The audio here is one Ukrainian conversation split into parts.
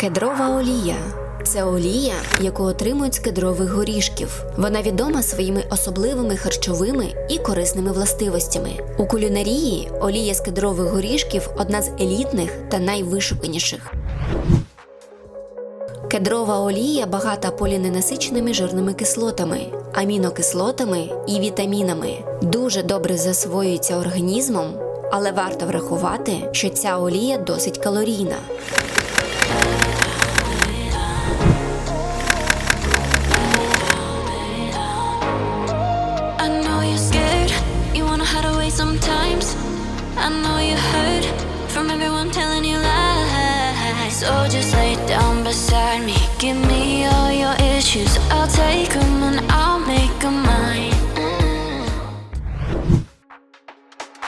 Кедрова олія. Це олія, яку отримують з кедрових горішків. Вона відома своїми особливими харчовими і корисними властивостями. У кулінарії олія з кедрових горішків одна з елітних та найвишуканіших. Кедрова олія багата поліненасиченими жирними кислотами, амінокислотами і вітамінами. Дуже добре засвоюється організмом, але варто врахувати, що ця олія досить калорійна. I know you hurt from everyone telling you lies. So just lay down beside me, give me all your issues. I'll take 'em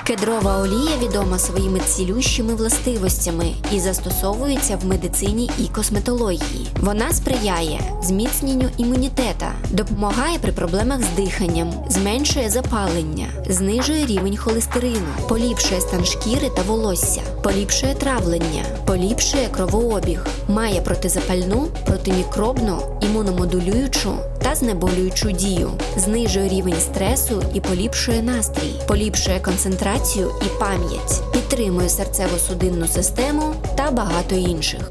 Кедрова олія відома своїми цілющими властивостями і застосовується в медицині і косметології. Вона сприяє зміцненню імунітета, допомагає при проблемах з диханням, зменшує запалення, знижує рівень холестерину, поліпшує стан шкіри та волосся, поліпшує травлення, поліпшує кровообіг, має протизапальну, протимікробну, імуномодулюючу та знеболюючу дію, знижує рівень стресу і поліпшує настрій, поліпшує концентрацію і пам'ять, підтримує серцево-судинну систему та багато інших.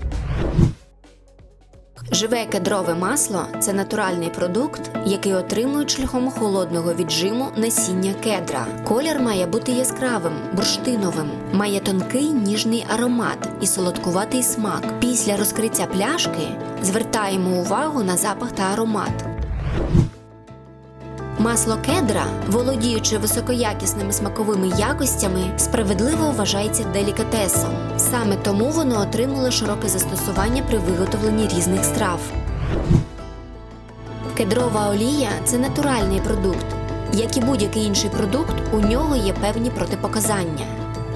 Живе кедрове масло це натуральний продукт, який отримують шляхом холодного віджиму насіння кедра. Колір має бути яскравим, бурштиновим, має тонкий ніжний аромат і солодкуватий смак. Після розкриття пляшки звертаємо увагу на запах та аромат. Масло кедра, володіючи високоякісними смаковими якостями, справедливо вважається делікатесом. Саме тому воно отримало широке застосування при виготовленні різних страв. Кедрова олія це натуральний продукт. Як і будь-який інший продукт, у нього є певні протипоказання,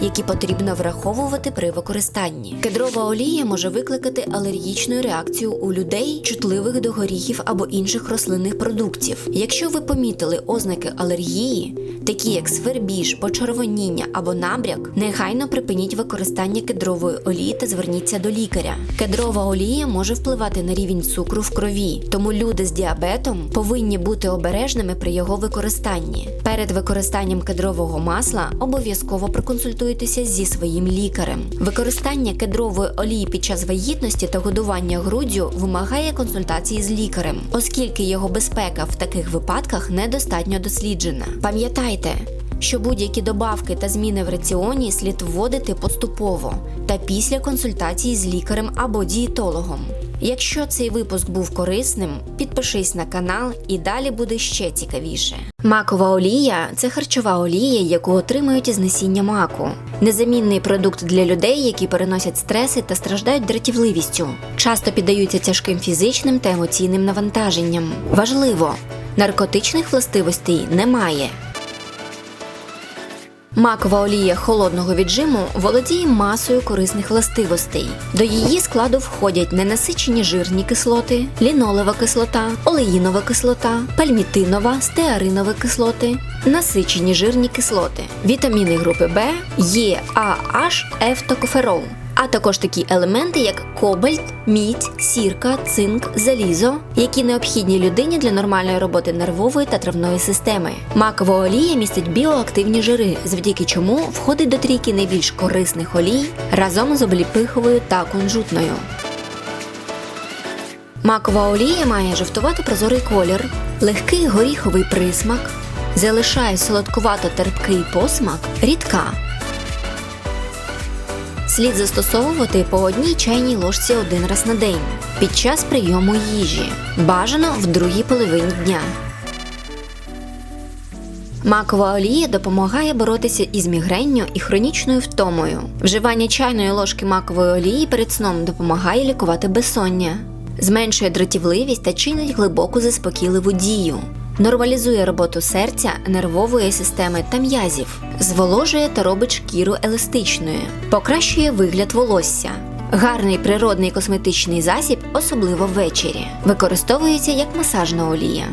які потрібно враховувати при використанні. Кедрова олія може викликати алергічну реакцію у людей, чутливих до горіхів або інших рослинних продуктів. Якщо ви помітили ознаки алергії, такі як свербіж, почервоніння або набряк, негайно припиніть використання кедрової олії та зверніться до лікаря. Кедрова олія може впливати на рівень цукру в крові, тому люди з діабетом повинні бути обережними при його використанні. Перед використанням кедрового масла обов'язково проконсультуйтеся зі своїм лікарем. Використання кедрової олії під час вагітності та годування груддю вимагає консультації з лікарем, оскільки його безпека в таких випадках недостатньо досліджена. Пам'ятайте, що будь-які добавки та зміни в раціоні слід вводити поступово та після консультації з лікарем або дієтологом. Якщо цей випуск був корисним, підпишись на канал і далі буде ще цікавіше. Макова олія це харчова олія, яку отримують із насіння маку. Незамінний продукт для людей, які переносять стреси та страждають дратівливістю, часто піддаються тяжким фізичним та емоційним навантаженням. Важливо, наркотичних властивостей немає. Макова олія холодного віджиму володіє масою корисних властивостей. До її складу входять ненасичені жирні кислоти, лінолева кислота, олеїнова кислота, пальмітинова, стеаринова кислоти, насичені жирні кислоти, вітаміни групи Б, Е, А, H, Ф та коферол. А також такі елементи, як кобальт, мідь, сірка, цинк, залізо, які необхідні людині для нормальної роботи нервової та травної системи. Макова олія містить біоактивні жири, завдяки чому входить до трійки найбільш корисних олій разом з обліпиховою та кунжутною. Макова олія має жовтувато прозорий колір, легкий горіховий присмак, залишає солодкувато терпкий посмак, рідка. Слід застосовувати по одній чайній ложці один раз на день під час прийому їжі, бажано в другій половині дня. Макова олія допомагає боротися із мігренню і хронічною втомою. Вживання чайної ложки макової олії перед сном допомагає лікувати безсоння, зменшує дратівливість та чинить глибоку заспокійливу дію. Нормалізує роботу серця, нервової системи та м'язів, зволожує та робить шкіру еластичною, покращує вигляд волосся. Гарний природний косметичний засіб, особливо ввечері. Використовується як масажна олія.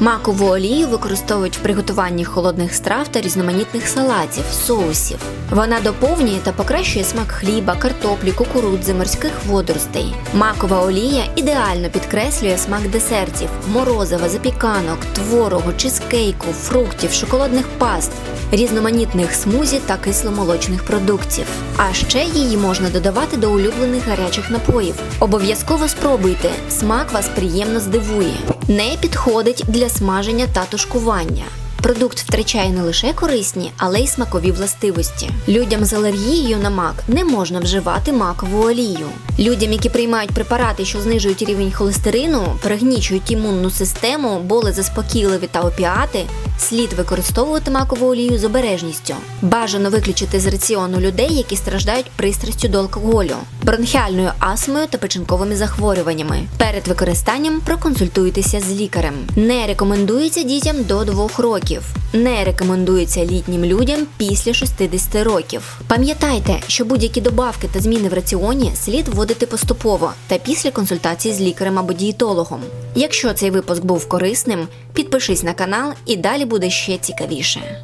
Макову олію використовують в приготуванні холодних страв та різноманітних салатів, соусів. Вона доповнює та покращує смак хліба, картоплі, кукурудзи, морських водоростей. Макова олія ідеально підкреслює смак десертів, морозива, запіканок, творогу, чизкейку, фруктів, шоколадних паст, різноманітних смузі та кисломолочних продуктів. А ще її можна додавати до улюблених гарячих напоїв. Обов'язково спробуйте, смак вас приємно здивує. Не підходить для смаження та тушкування. Продукт втрачає не лише корисні, але й смакові властивості. Людям з алергією на мак не можна вживати макову олію. Людям, які приймають препарати, що знижують рівень холестерину, пригнічують імунну систему, болезаспокійливі та опіати, слід використовувати макову олію з обережністю. Бажано виключити з раціону людей, які страждають пристрастю до алкоголю, бронхіальною астмою та печінковими захворюваннями. Перед використанням проконсультуйтеся з лікарем. Не рекомендується дітям до 2 років. Не рекомендується літнім людям після 60 років. Пам'ятайте, що будь-які добавки та зміни в раціоні слід вводити поступово та після консультації з лікарем або дієтологом. Якщо цей випуск був корисним, підпишись на канал і далі буде ще цікавіше.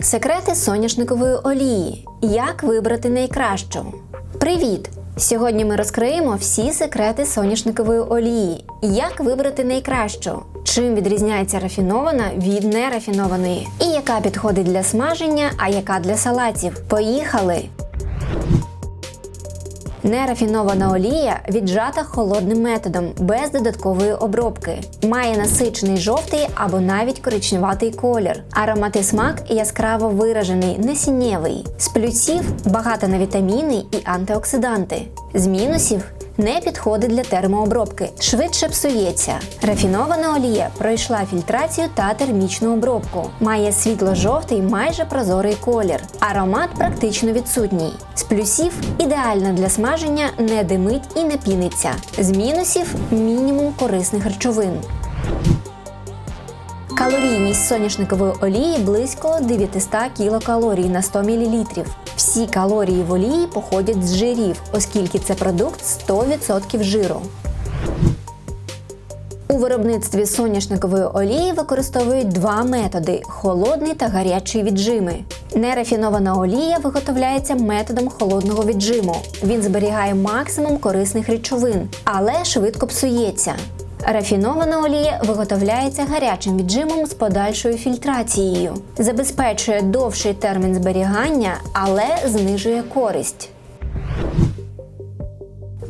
Секрети соняшникової олії. Як вибрати найкращу? Привіт! Сьогодні ми розкриємо всі секрети соняшникової олії. Як вибрати найкращу? Чим відрізняється рафінована від нерафінованої? І яка підходить для смаження, а яка для салатів? Поїхали! Нерафінована олія віджата холодним методом без додаткової обробки. Має насичений жовтий або навіть коричневатий колір. Аромат і смак яскраво виражений, насіннєвий. З плюсів багата на вітаміни і антиоксиданти. З мінусів не підходить для термообробки, швидше псується. Рафінована олія пройшла фільтрацію та термічну обробку. Має світло-жовтий, майже прозорий колір. Аромат практично відсутній. З плюсів ідеальна для смаження, не димить і не піниться. З мінусів мінімум корисних речовин. Калорійність соняшникової олії близько 900 кілокалорій на 100 мл. Всі калорії в олії походять з жирів, оскільки це продукт 100% жиру. У виробництві соняшникової олії використовують два методи холодний та гарячий віджими. Нерафінована олія виготовляється методом холодного віджиму. Він зберігає максимум корисних речовин, але швидко псується. Рафінована олія виготовляється гарячим віджимом з подальшою фільтрацією, забезпечує довший термін зберігання, але знижує користь.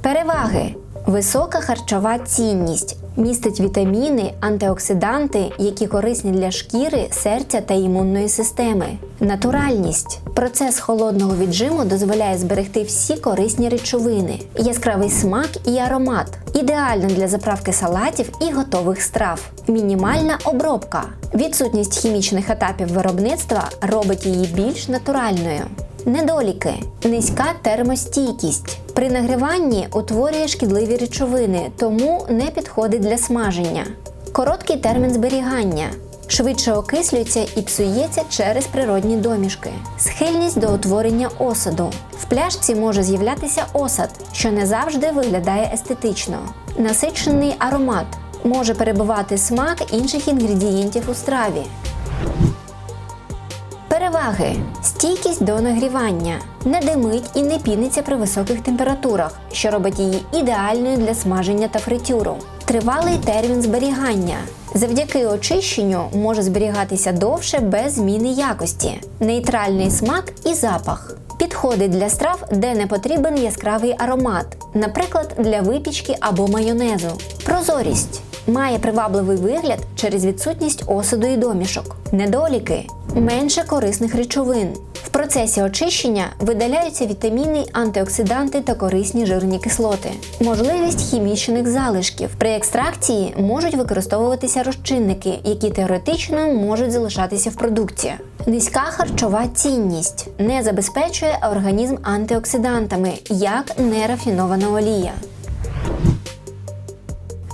Переваги. Висока харчова цінність. Містить вітаміни, антиоксиданти, які корисні для шкіри, серця та імунної системи. Натуральність. Процес холодного віджиму дозволяє зберегти всі корисні речовини, яскравий смак і аромат. Ідеально для заправки салатів і готових страв. Мінімальна обробка. Відсутність хімічних етапів виробництва робить її більш натуральною. Недоліки: низька термостійкість. При нагріванні утворює шкідливі речовини, тому не підходить для смаження. Короткий термін зберігання. Швидше окислюється і псується через природні домішки. Схильність до утворення осаду. В пляшці може з'являтися осад, що не завжди виглядає естетично. Насичений аромат. Може перебувати смак інших інгредієнтів у страві. Переваги: стійкість до нагрівання, не димить і не піниться при високих температурах, що робить її ідеальною для смаження та фритюру. Тривалий термін зберігання. Завдяки очищенню може зберігатися довше без зміни якості, нейтральний смак і запах. Підходить для страв, де не потрібен яскравий аромат, наприклад, для випічки або майонезу. Прозорість має привабливий вигляд через відсутність осаду і домішок. Недоліки менше корисних речовин. В процесі очищення видаляються вітаміни, антиоксиданти та корисні жирні кислоти. Можливість хімічних залишків. При екстракції можуть використовуватися розчинники, які теоретично можуть залишатися в продукті. Низька харчова цінність не забезпечує організм антиоксидантами, як нерафінована олія.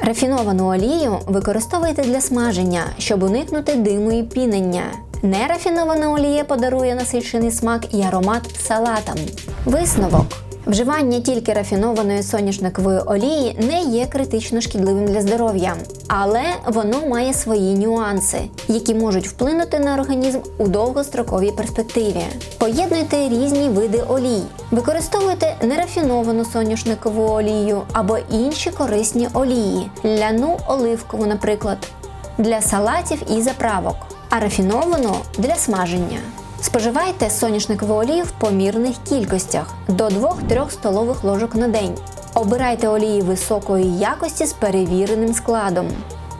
Рафіновану олію використовуйте для смаження, щоб уникнути диму і пінення. Нерафінована олія подарує насичений смак і аромат салатам. Висновок. Вживання тільки рафінованої соняшникової олії не є критично шкідливим для здоров'я, але воно має свої нюанси, які можуть вплинути на організм у довгостроковій перспективі. Поєднуйте різні види олій, використовуйте нерафіновану соняшникову олію або інші корисні олії, ляну оливкову, наприклад, для салатів і заправок, а рафіновану для смаження. Споживайте соняшникову олію в помірних кількостях до 2-3 столових ложок на день. Обирайте олії високої якості з перевіреним складом,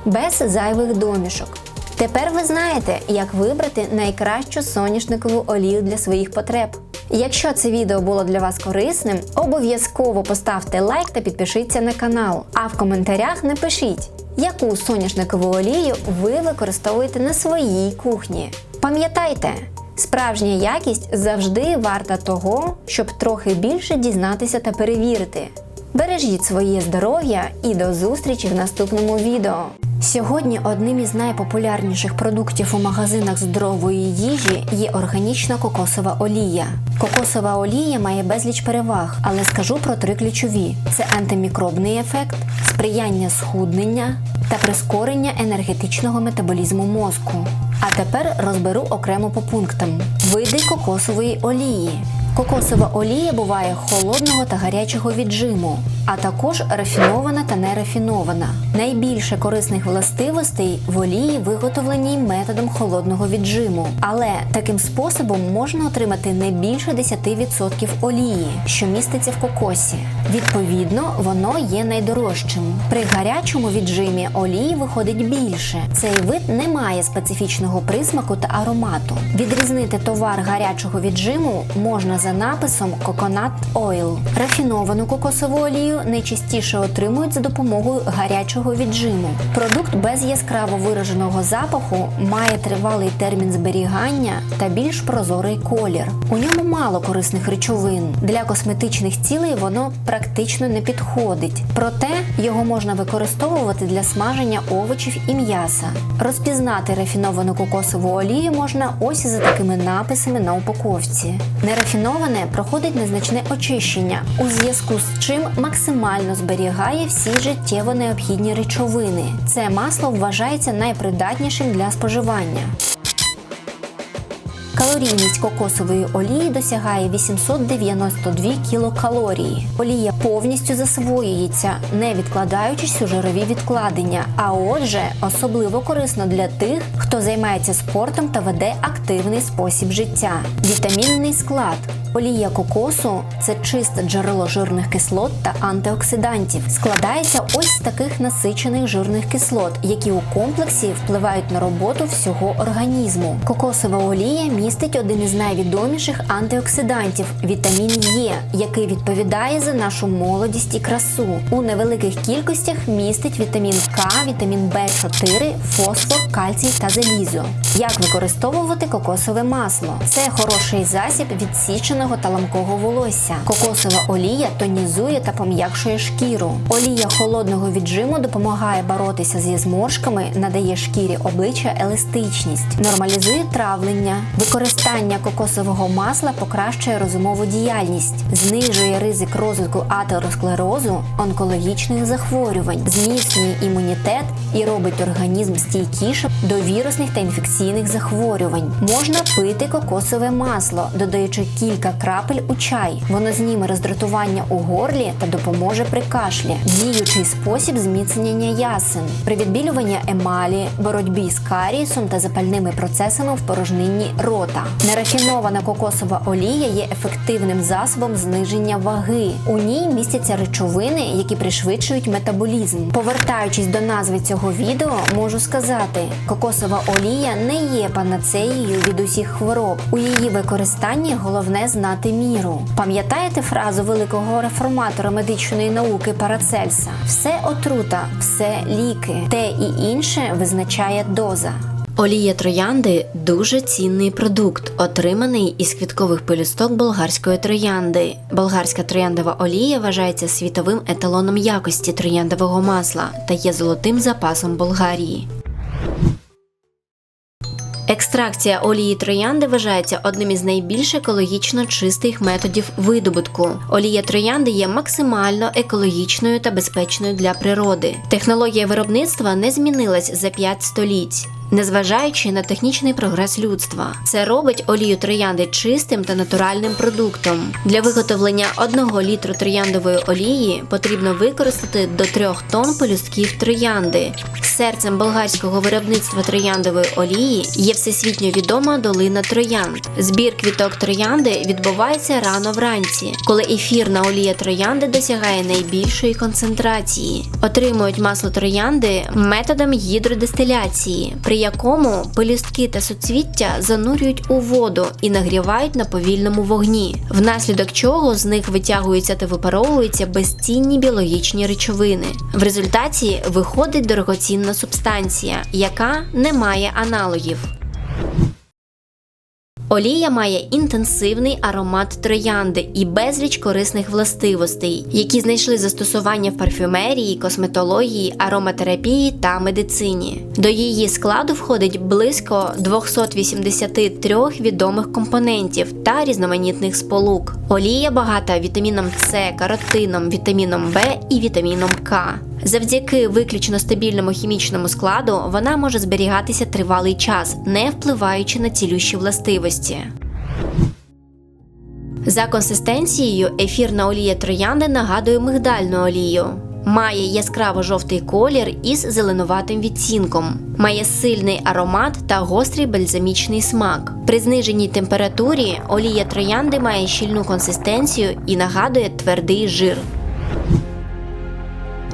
без зайвих домішок. Тепер ви знаєте, як вибрати найкращу соняшникову олію для своїх потреб. Якщо це відео було для вас корисним, обов'язково поставте лайк та підпишіться на канал. А в коментарях напишіть, яку соняшникову олію ви використовуєте на своїй кухні. Пам'ятайте, справжня якість завжди варта того, щоб трохи більше дізнатися та перевірити. Бережіть своє здоров'я і до зустрічі в наступному відео. Сьогодні одним із найпопулярніших продуктів у магазинах здорової їжі є органічна кокосова олія. Кокосова олія має безліч переваг, але скажу про три ключові: це антимікробний ефект, сприяння схуднення та прискорення енергетичного метаболізму мозку. А тепер розберу окремо по пунктам: види кокосової олії. Кокосова олія буває холодного та гарячого віджиму, а також рафінована та нерафінована. Найбільше корисних властивостей в олії виготовленій методом холодного віджиму, але таким способом можна отримати не більше 10% олії, що міститься в кокосі. Відповідно, воно є найдорожчим. При гарячому віджимі олії виходить більше. Цей вид не має специфічного присмаку та аромату. Відрізнити товар гарячого віджиму можна за написом Coconut Oil. Рафіновану кокосову олію найчастіше отримують за допомогою гарячого віджиму. Продукт без яскраво вираженого запаху має тривалий термін зберігання та більш прозорий колір. У ньому мало корисних речовин. Для косметичних цілей воно практично не підходить. Проте його можна використовувати для смаження овочів і м'яса. Розпізнати рафіновану кокосову олію можна ось за такими написами на упаковці. Нерафіноване проходить незначне очищення, у зв'язку з чим максимально зберігає всі життєво необхідні речовини. Це масло вважається найпридатнішим для споживання. Калорійність кокосової олії досягає 892 кілокалорії. Олія повністю засвоюється, не відкладаючись у жирові відкладення. А отже, особливо корисно для тих, хто займається спортом та веде активний спосіб життя. Вітамінний склад. Олія кокосу це чисте джерело жирних кислот та антиоксидантів. Складається ось з таких насичених жирних кислот, які у комплексі впливають на роботу всього організму. Кокосова олія містить один із найвідоміших антиоксидантів вітамін Е, який відповідає за нашу молодість і красу. У невеликих кількостях містить вітамін К, вітамін В4, фосфор, кальцій та залізо. Як використовувати кокосове масло? Це хороший засіб від січеного та ламкого волосся. Кокосова олія тонізує та пом'якшує шкіру. Олія холодного віджиму допомагає боротися зі зморшками, надає шкірі обличчя еластичність, нормалізує травлення. Використання кокосового масла покращує розумову діяльність, знижує ризик розвитку атеросклерозу, онкологічних захворювань, зміцнює імунітет і робить організм стійкішим до вірусних та інфекційних захворювань. Можна пити кокосове масло, додаючи кілька крапель у чай. Воно зніме роздратування у горлі та допоможе при кашлі. Діючий спосіб зміцнення ясен, при відбілюванні емалі, боротьбі з карієсом та запальними процесами в порожнині рота. Нерафінована кокосова олія є ефективним засобом зниження ваги. У ній містяться речовини, які пришвидшують метаболізм. Повертаючись до назви цього відео, можу сказати, кокосова олія не є панацеєю від усіх хвороб. У її використанні головне знати міру. Пам'ятаєте фразу великого реформатора медичної науки Парацельса? Все отрута, все ліки, те і інше визначає доза. Олія троянди дуже цінний продукт, отриманий із квіткових пелюсток болгарської троянди. Болгарська трояндова олія вважається світовим еталоном якості трояндового масла та є золотим запасом Болгарії. Екстракція олії троянди вважається одним із найбільш екологічно чистих методів видобутку. Олія троянди є максимально екологічною та безпечною для природи. Технологія виробництва не змінилась за 5 століть. Незважаючи на технічний прогрес людства, це робить олію троянди чистим та натуральним продуктом. Для виготовлення 1 літру трояндової олії потрібно використати до 3 тонн пелюстків троянди. Серцем болгарського виробництва трояндової олії є всесвітньо відома долина троянд. Збір квіток троянди відбувається рано вранці, коли ефірна олія троянди досягає найбільшої концентрації. Отримують масло троянди методом гідродистиляції, при якому пелюстки та суцвіття занурюють у воду і нагрівають на повільному вогні, внаслідок чого з них витягуються та випаровуються безцінні біологічні речовини. В результаті виходить дорогоцінна субстанція, яка не має аналогів. Олія має інтенсивний аромат троянди і безліч корисних властивостей, які знайшли застосування в парфюмерії, косметології, ароматерапії та медицині. До її складу входить близько 283 відомих компонентів та різноманітних сполук. Олія багата вітаміном С, каротином, вітаміном В і вітаміном К. Завдяки виключно стабільному хімічному складу вона може зберігатися тривалий час, не впливаючи на цілющі властивості. За консистенцією ефірна олія троянди нагадує мигдальну олію. Має яскраво жовтий колір із зеленуватим відцінком, має сильний аромат та гострий бальзамічний смак. При зниженій температурі олія троянди має щільну консистенцію і нагадує твердий жир.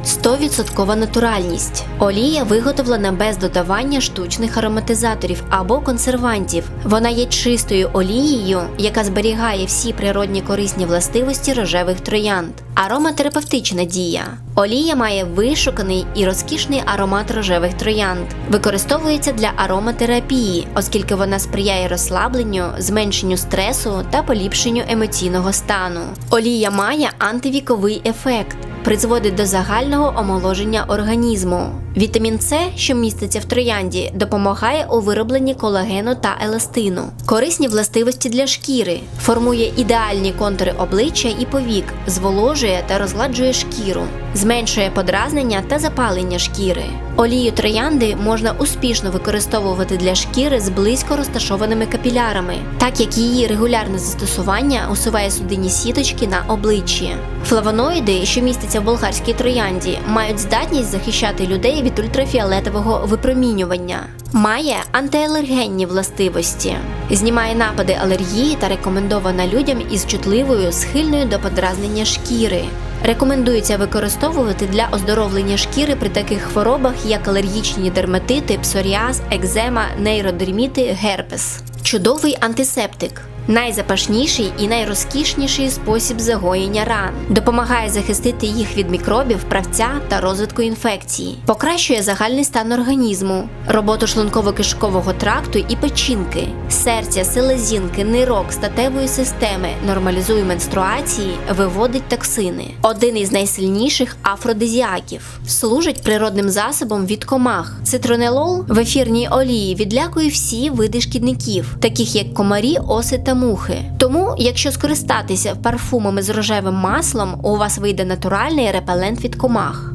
100% натуральність. Олія виготовлена без додавання штучних ароматизаторів або консервантів. Вона є чистою олією, яка зберігає всі природні корисні властивості рожевих троянд. Ароматерапевтична дія. Олія має вишуканий і розкішний аромат рожевих троянд. Використовується для ароматерапії, оскільки вона сприяє розслабленню, зменшенню стресу та поліпшенню емоційного стану. Олія має антивіковий ефект призводить до загального омоложення організму. Вітамін С, що міститься в троянді, допомагає у виробленні колагену та еластину. Корисні властивості для шкіри, формує ідеальні контури обличчя і повік, зволожує та розгладжує шкіру, зменшує подразнення та запалення шкіри. Олію троянди можна успішно використовувати для шкіри з близько розташованими капілярами, так як її регулярне застосування усуває судинні сіточки на обличчі. Флавоноїди, що містяться в болгарській троянді, мають здатність захищати людей від ультрафіолетового випромінювання. Має антиалергенні властивості, знімає напади алергії та рекомендована людям із чутливою, схильною до подразнення шкіри. Рекомендується використовувати для оздоровлення шкіри при таких хворобах, як алергічні дерматити, псоріаз, екзема, нейродерміти, герпес. Чудовий антисептик. Найзапашніший і найрозкішніший спосіб загоєння ран допомагає захистити їх від мікробів, правця та розвитку інфекції, покращує загальний стан організму, роботу шлунково-кишкового тракту і печінки, серця, селезінки, нирок, статевої системи, нормалізує менструації, виводить токсини. Один із найсильніших афродизіаків служить природним засобом від комах. Цитронелол в ефірній олії відлякує всі види шкідників, таких як комарі, оси та мухи. Тому, якщо скористатися парфумами з рожевим маслом, у вас вийде натуральний репелент від комах.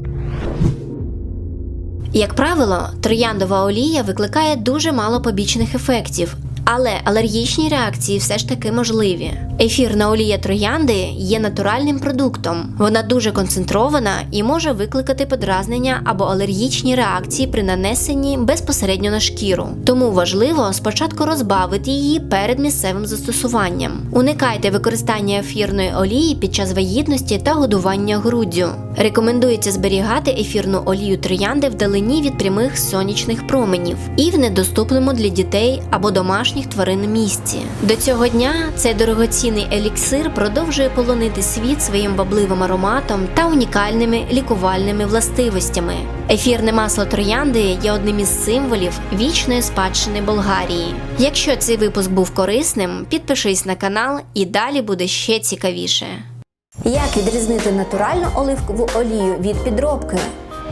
Як правило, трояндова олія викликає дуже мало побічних ефектів, але алергічні реакції все ж таки можливі. Ефірна олія троянди є натуральним продуктом. Вона дуже концентрована і може викликати подразнення або алергічні реакції при нанесенні безпосередньо на шкіру. Тому важливо спочатку розбавити її перед місцевим застосуванням. Уникайте використання ефірної олії під час вагітності та годування груддю. Рекомендується зберігати ефірну олію троянди вдалині від прямих сонячних променів і в недоступному для дітей або домашніх тварин місці. До цього дня цей дорогоцінний еліксир продовжує полонити світ своїм бабливим ароматом та унікальними лікувальними властивостями. Ефірне масло троянди є одним із символів вічної спадщини Болгарії. Якщо цей випуск був корисним, підпишись на канал і далі буде ще цікавіше. Як відрізнити натуральну оливкову олію від підробки?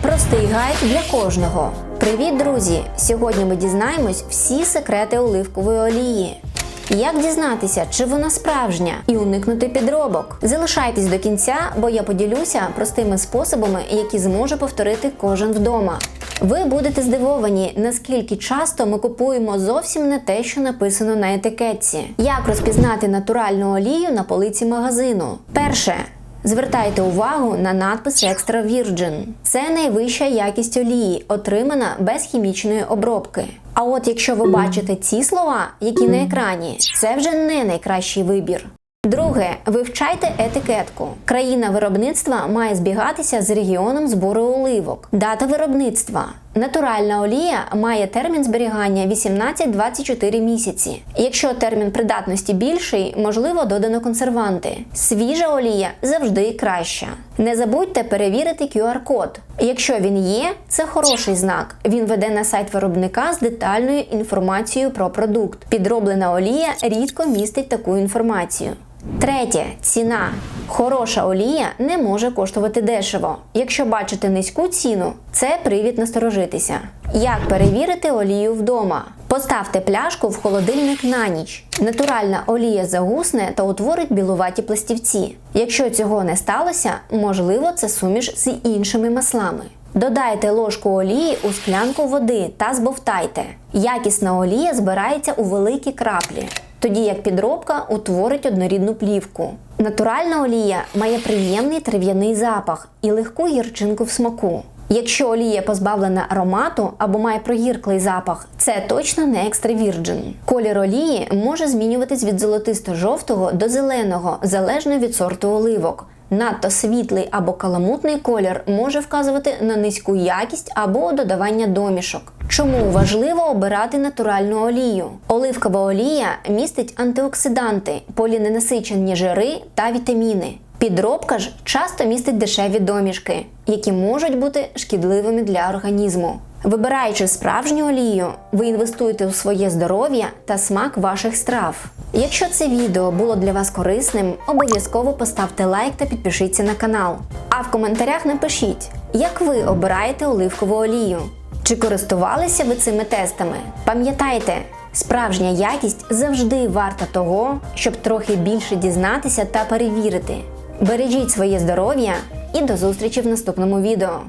Простий гайд для кожного. Привіт, друзі! Сьогодні ми дізнаємось всі секрети оливкової олії. Як дізнатися, чи вона справжня, і уникнути підробок? Залишайтесь до кінця, бо я поділюся простими способами, які зможе повторити кожен вдома. Ви будете здивовані, наскільки часто ми купуємо зовсім не те, що написано на етикетці. Як розпізнати натуральну олію на полиці магазину? Перше. Звертайте увагу на надпис Extra Virgin. Це найвища якість олії, отримана без хімічної обробки. А от якщо ви бачите ці слова, які на екрані, це вже не найкращий вибір. Друге, вивчайте етикетку. Країна виробництва має збігатися з регіоном збору оливок. Дата виробництва. Натуральна олія має термін зберігання 18-24 місяці. Якщо термін придатності більший, можливо додано консерванти. Свіжа олія завжди краща. Не забудьте перевірити QR-код. Якщо він є, це хороший знак. Він веде на сайт виробника з детальною інформацією про продукт. Підроблена олія рідко містить таку інформацію. Третє ціна. Хороша олія не може коштувати дешево. Якщо бачите низьку ціну, це привід насторожитися. Як перевірити олію вдома? Поставте пляшку в холодильник на ніч. Натуральна олія загусне та утворить білуваті пластівці. Якщо цього не сталося, можливо, це суміш з іншими маслами. Додайте ложку олії у склянку води та збовтайте. Якісна олія збирається у великі краплі тоді як підробка утворить однорідну плівку. Натуральна олія має приємний трав'яний запах і легку гірчинку в смаку. Якщо олія позбавлена аромату або має прогірклий запах, це точно не екстра вірджин. Колір олії може змінюватись від золотисто-жовтого до зеленого, залежно від сорту оливок. Надто світлий або каламутний колір може вказувати на низьку якість або додавання домішок. Чому важливо обирати натуральну олію? Оливкова олія містить антиоксиданти, поліненасичені жири та вітаміни. Підробка ж часто містить дешеві домішки, які можуть бути шкідливими для організму. Вибираючи справжню олію, ви інвестуєте у своє здоров'я та смак ваших страв. Якщо це відео було для вас корисним, обов'язково поставте лайк та підпишіться на канал. А в коментарях напишіть, як ви обираєте оливкову олію. Чи користувалися ви цими тестами? Пам'ятайте, справжня якість завжди варта того, щоб трохи більше дізнатися та перевірити. Бережіть своє здоров'я і до зустрічі в наступному відео.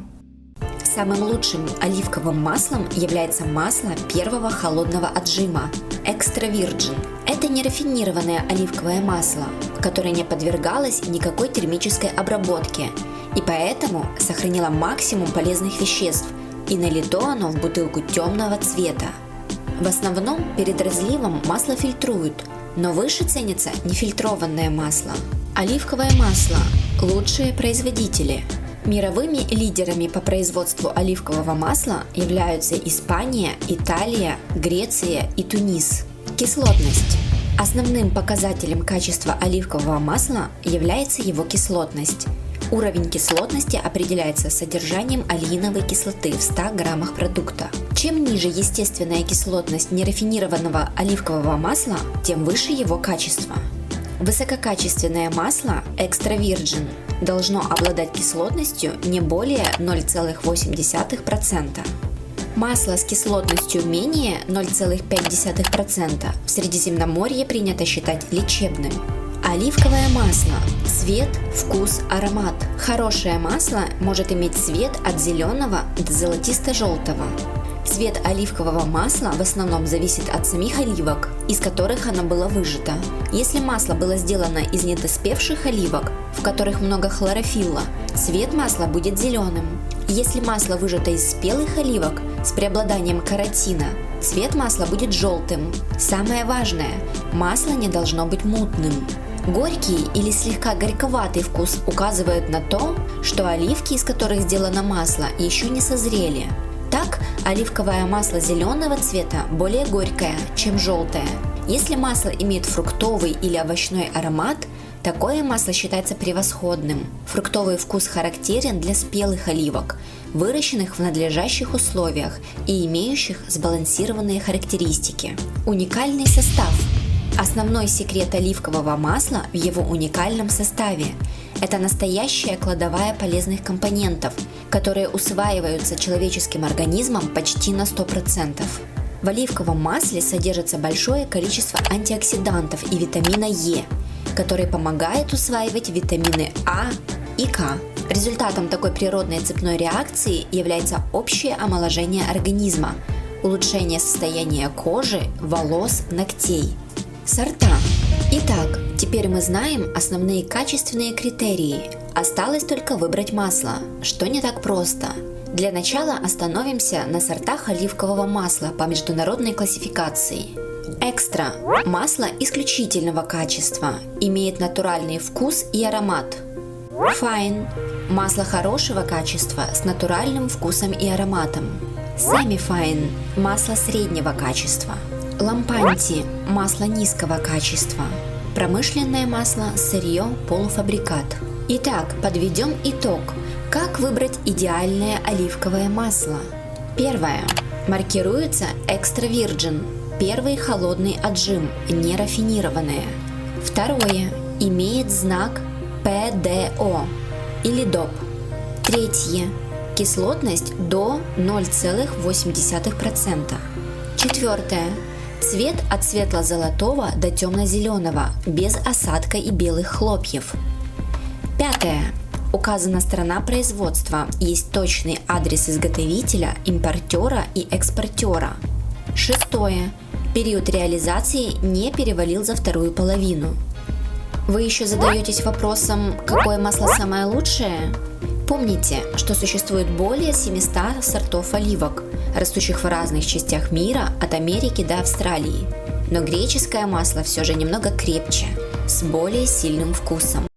Самым лучшим оливковым маслом является масло первого холодного отжима – Extra Virgin. Это нерафинированное оливковое масло, которое не подвергалось никакой термической обработке и поэтому сохранило максимум полезных веществ и налито оно в бутылку темного цвета. В основном перед разливом масло фильтруют, но выше ценится нефильтрованное масло. Оливковое масло – лучшие производители – Мировыми лидерами по производству оливкового масла являются Испания, Италия, Греция и Тунис. Кислотность. Основным показателем качества оливкового масла является его кислотность. Уровень кислотности определяется содержанием алииновой кислоты в 100 граммах продукта. Чем ниже естественная кислотность нерафинированного оливкового масла, тем выше его качество. Высококачественное масло Extra Virgin должно обладать кислотностью не более 0,8%. Масло с кислотностью менее 0,5% в Средиземноморье принято считать лечебным. Оливковое масло. Цвет, вкус, аромат. Хорошее масло может иметь цвет от зеленого до золотисто-желтого. Цвет оливкового масла в основном зависит от самих оливок, из которых оно было выжато. Если масло было сделано из недоспевших оливок, в которых много хлорофилла, цвет масла будет зеленым. Если масло выжато из спелых оливок с преобладанием каротина, цвет масла будет желтым. Самое важное – масло не должно быть мутным. Горький или слегка горьковатый вкус указывают на то, что оливки, из которых сделано масло, еще не созрели. Так, оливковое масло зеленого цвета более горькое, чем желтое. Если масло имеет фруктовый или овощной аромат, такое масло считается превосходным. Фруктовый вкус характерен для спелых оливок, выращенных в надлежащих условиях и имеющих сбалансированные характеристики. Уникальный состав. Основной секрет оливкового масла в его уникальном составе. Это настоящая кладовая полезных компонентов, которые усваиваются человеческим организмом почти на 100%. В оливковом масле содержится большое количество антиоксидантов и витамина Е, который помогает усваивать витамины А и К. Результатом такой природной цепной реакции является общее омоложение организма, улучшение состояния кожи, волос, ногтей. Сорта. Итак, теперь мы знаем основные качественные критерии. Осталось только выбрать масло, что не так просто. Для начала остановимся на сортах оливкового масла по международной классификации. Экстра – масло исключительного качества, имеет натуральный вкус и аромат. Файн – масло хорошего качества с натуральным вкусом и ароматом. Семифайн – масло среднего качества. Лампанти – масло низкого качества. Промышленное масло, сырье, полуфабрикат. Итак, подведем итог. Как выбрать идеальное оливковое масло? Первое. Маркируется экстра virgin. Первый холодный отжим, не рафинированное. Второе. Имеет знак ПДО или ДОП. Третье. Кислотность до 0,8%. Четвертое. Цвет от светло-золотого до темно-зеленого, без осадка и белых хлопьев. Пятое. Указана страна производства, есть точный адрес изготовителя, импортера и экспортера. Шестое. Период реализации не перевалил за вторую половину. Вы еще задаетесь вопросом, какое масло самое лучшее? Помните, что существует более 700 сортов оливок, растущих в разных частях мира от Америки до Австралии. Но греческое масло все же немного крепче, с более сильным вкусом.